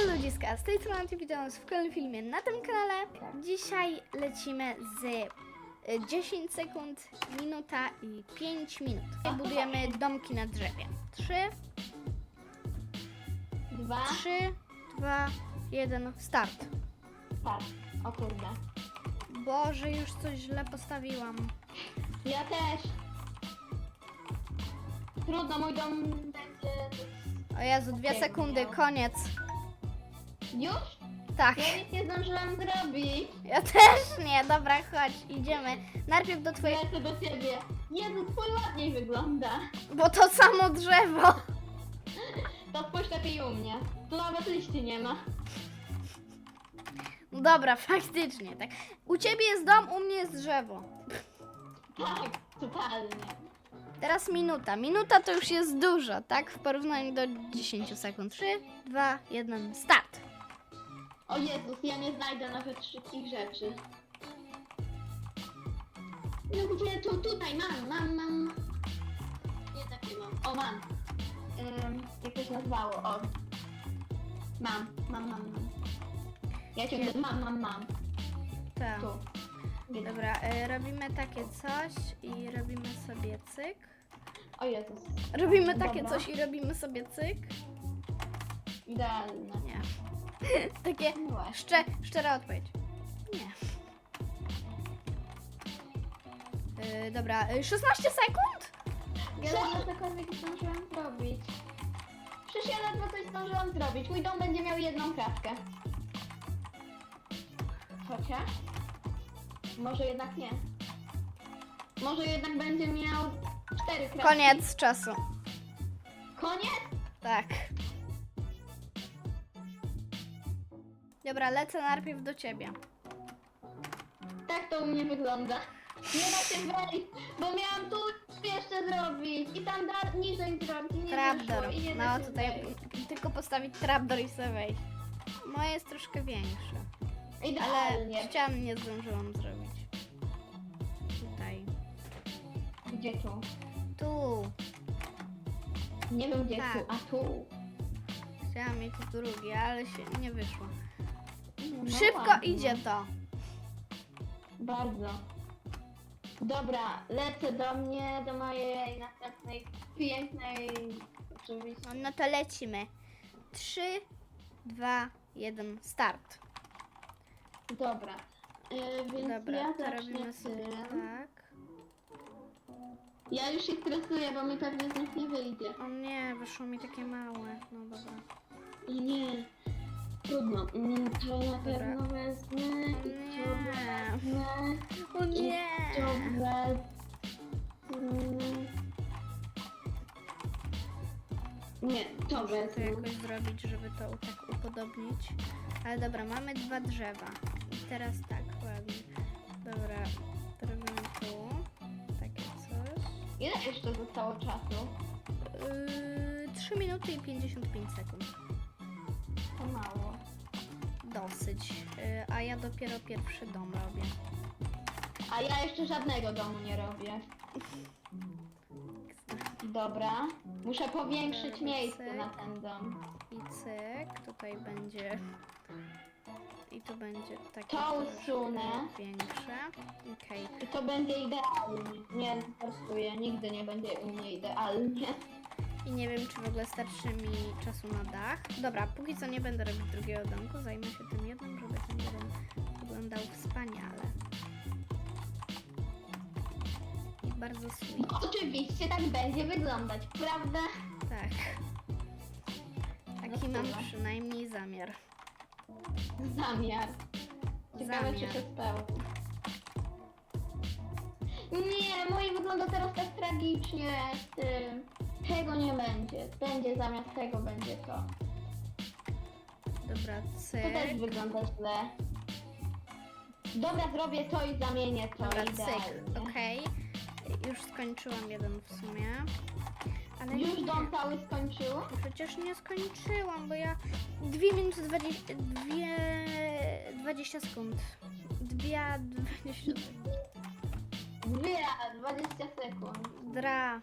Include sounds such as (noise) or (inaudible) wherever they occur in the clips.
Elo ludziska, z tej strony witam was w kolejnym filmie na tym kanale. Dzisiaj lecimy z y, 10 sekund, minuta i 5 minut. Budujemy domki na drzewie. 3, Dwa, 3, 2, 1, start. tak. O kurde. Boże, już coś źle postawiłam. Ja też. Trudno, mój dom będzie... O Jezu, dwie sekundy, koniec. Już? Tak, Ja nic nie zdążyłam zrobić. ja też nie, dobra, chodź, idziemy. Najpierw do twojej, Lecę do ciebie. Jezu, twój ładniej wygląda. bo to samo drzewo. To spójrz lepiej u mnie. Tu nawet liści nie ma. No Dobra, faktycznie, tak. U ciebie jest dom, u mnie jest drzewo. Tak, totalnie. Teraz minuta. Minuta to już jest dużo, tak? W porównaniu do 10 sekund. 3, 2, 1, start. O Jezus, ja nie znajdę nawet wszystkich rzeczy. No gdzie tu, tutaj mam, mam, mam. Nie takie mam. O, mam. Ym, jak to się nazywało? O. Mam, mam, mam, mam. Ja ciągle mam, mam, mam. Tak. Tu. Dobra, y, robimy takie coś i robimy sobie cyk. O Jezus. Robimy takie Dobra. coś i robimy sobie cyk. Idealne. Nie. (laughs) Takie Miłe. szcze, szczera odpowiedź. Nie. Y, dobra, y, 16 sekund? Ja ledwo cokolwiek zdążyłam zrobić. Przecież ja ledwo coś zdążyłam zrobić. Mój dom będzie miał jedną kratkę. Chociaż? Może jednak nie. Może jednak będzie miał cztery kratki. Koniec czasu. Koniec? Tak. Dobra, lecę najpierw do ciebie. Tak to u mnie wygląda. Nie da się wejść, bo miałam tu jeszcze zrobić i tam da niżej zrobić. Nie Trapdoor. wyszło i nie da No się tutaj wejść. tylko postawić trapdoor i sobie wejść. Moje jest troszkę większe, ale Idealnie. ścian nie zdążyłam zrobić. Tutaj. Gdzie tu? Tu. Nie wiem gdzie Tak. tu, a tu. Chciałam mieć drugie, ale się nie wyszło. No Szybko ładnie. idzie to. Bardzo. Dobra, lecę do mnie, do mojej następnej pięknej, oczywiście. No to lecimy. 3, 2, 1, start. Dobra. Yy, więc Dobra, ja to zacznę robimy sobie tym. tak. Ja już się stresuję, bo mi pewnie z nich nie wyjdzie. O nie, wyszło mi takie małe. No dobra. I nie. Mm, To na pewno wezmę i to Nie. wezmę. O I nie! to wezmę. Nie, to Muszę to wezmę. jakoś zrobić, żeby to tak upodobnić. Ale dobra, mamy dwa drzewa. I teraz tak, ładnie. Dobra, robimy tu. Takie coś. Ile jeszcze zostało czasu? Yy, 3 minuty i 55 sekund. To mało. Dosyć. Yy, a ja dopiero pierwszy dom robię. A ja jeszcze żadnego domu nie robię. Dobra. Muszę powiększyć miejsce na ten dom. I cyk, tutaj będzie. I tu będzie takie To troszkę usunę. większe. Okej. I to będzie idealnie. Nie startuję, nigdy nie będzie u mnie idealnie. I nie wiem, czy w ogóle starczy mi czasu na dach. Dobra, póki co nie będę robić drugiego domku, zajmę się tym jednym, żeby ten jeden wyglądał wspaniale. I bardzo sweet, Oczywiście tak będzie wyglądać, prawda? tak. Taki mam Dobra. przynajmniej zamiar. Zamiar. Ciekawe czy się spełni. Nie, mój wygląda teraz tak tragicznie z tym. Tego nie będzie. Będzie zamiast tego będzie to. Dobra, To też wygląda źle. Dobra, zrobię to i zamienię to Dobra, idealnie. cyk, okej. Już skończyłam jeden w sumie. Ale Już nie. dom cały skończył? Przecież nie skończyłam, bo ja 2 minuty 20, dwie, 20 sekund. Dwie 20 Dwie, 20 sekund. Dra.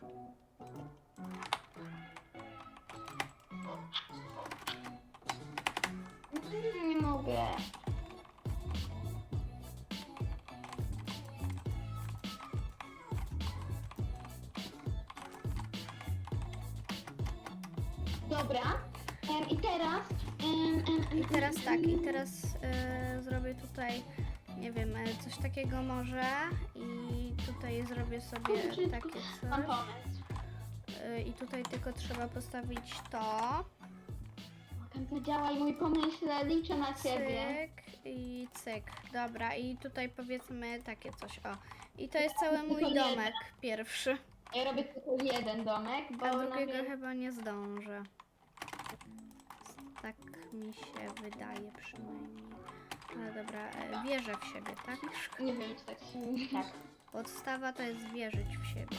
Dobra. Em, I teraz. em, em, em, I teraz tak, i teraz e, zrobię tutaj, nie wiem, e, coś takiego może i tutaj zrobię sobie takie Mam coś. pomysł. E, I tutaj tylko trzeba postawić to. Mogę zadziałaj mój pomysł, liczę na ciebie. Cyk i cyk. Dobra, i tutaj powiedzmy takie coś, o. I to jest cały mój Tylko nie. domek pierwszy. Ja robię tylko jeden domek, bo A na drugiego mnie... chyba nie zdążę. Tak mi się wydaje przynajmniej. Ale dobra, e, wierzę w siebie, tak? Nie wiem, czy tak się mówi. Tak. Podstawa to jest wierzyć w siebie.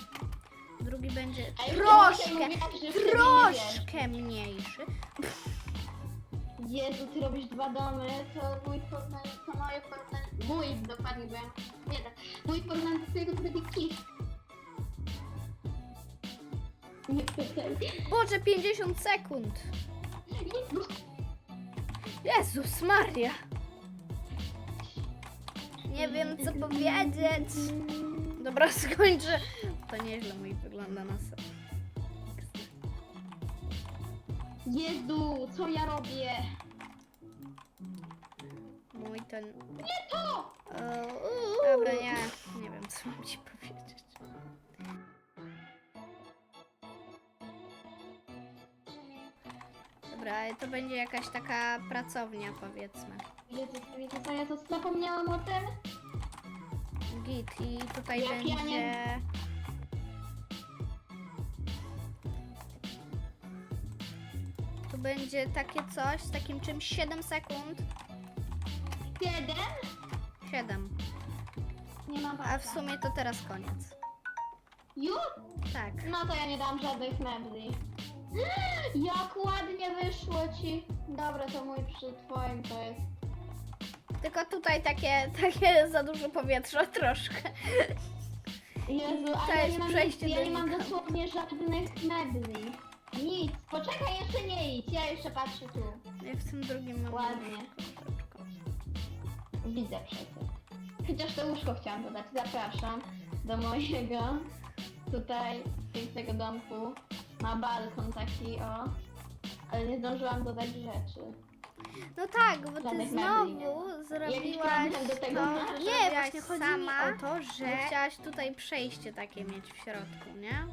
Drugi będzie A troszkę, mówiłam, że w siebie nie wierzę. troszkę mniejszy. Jezu, ty robisz dwa domy, to mój porównanie, to moje porównanie, mój dokładnie byłem, nie tak, mój do twojego to będzie kisz. Nie pytaj. Boże, 50 sekund! Jezu, Jezus Maria! Nie wiem co powiedzieć. Dobra, (laughs) skończę. To nieźle mój wygląda na se. Jezu, co ja robię? Mój ten... Nie to! E, Dobra, nie, nie wiem co mam ci powiedzieć. Dobra, to będzie jakaś taka pracownia powiedzmy. Jezu, wiecie co, ja to zapomniałam o tym? Git i tutaj Jak ja będzie... nie- będzie takie coś z takim czymś 7 sekund. Jeden? 7. Nie mam A w sumie to teraz koniec. Już? Tak. No to ja nie dam żadnych mebli. Jak ładnie wyszło ci. Dobra, to mój przy twoim to jest. Tylko tutaj takie, (laughs) takie za dużo powietrza troszkę. Jezu, To ale ja jest nie mam, przejście nic, do ja nie mam nikam. dosłownie żadnych mebli. Nic. Poczekaj, jeszcze nie idź. Ja jeszcze patrzę tu. Ja w tym drugim mam Ładnie. Widzę przecież. Chociaż to łóżko chciałam dodać. Zapraszam do mojego tutaj pięknego domku. Ma balkon taki, o. Ale nie zdążyłam dodać rzeczy. No tak, bo ty Żadnych znowu mebli nie zrobiłaś problem do tego to, masz? Nie, właśnie chodzi mi sama, o to, że- bo chciałaś tutaj przejście takie mieć w środku, nie?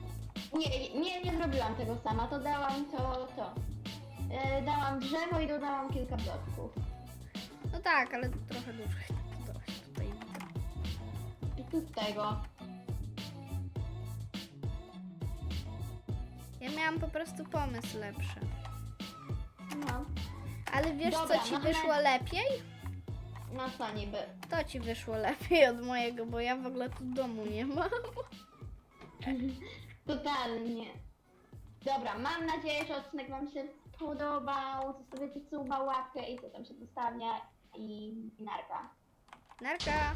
Nie, nie, nie zrobiłam tego sama. To dałam to, to. E, dałam drzewo i dodałam kilka bloków. No tak, ale trochę dłużej dodałaś tutaj. I tu z tego. Ja miałam po prostu pomysł lepszy. No. Ale wiesz Dobra, co ci wyszło lepiej? No co niby. To ci wyszło lepiej od mojego, bo ja w ogóle tu domu nie mam. (laughs) Totalnie. Dobra, mam nadzieję, że odcinek Wam się podobał. Zostawiacie suba, łapkę i co tam się dostawia. I, i narka. Narka!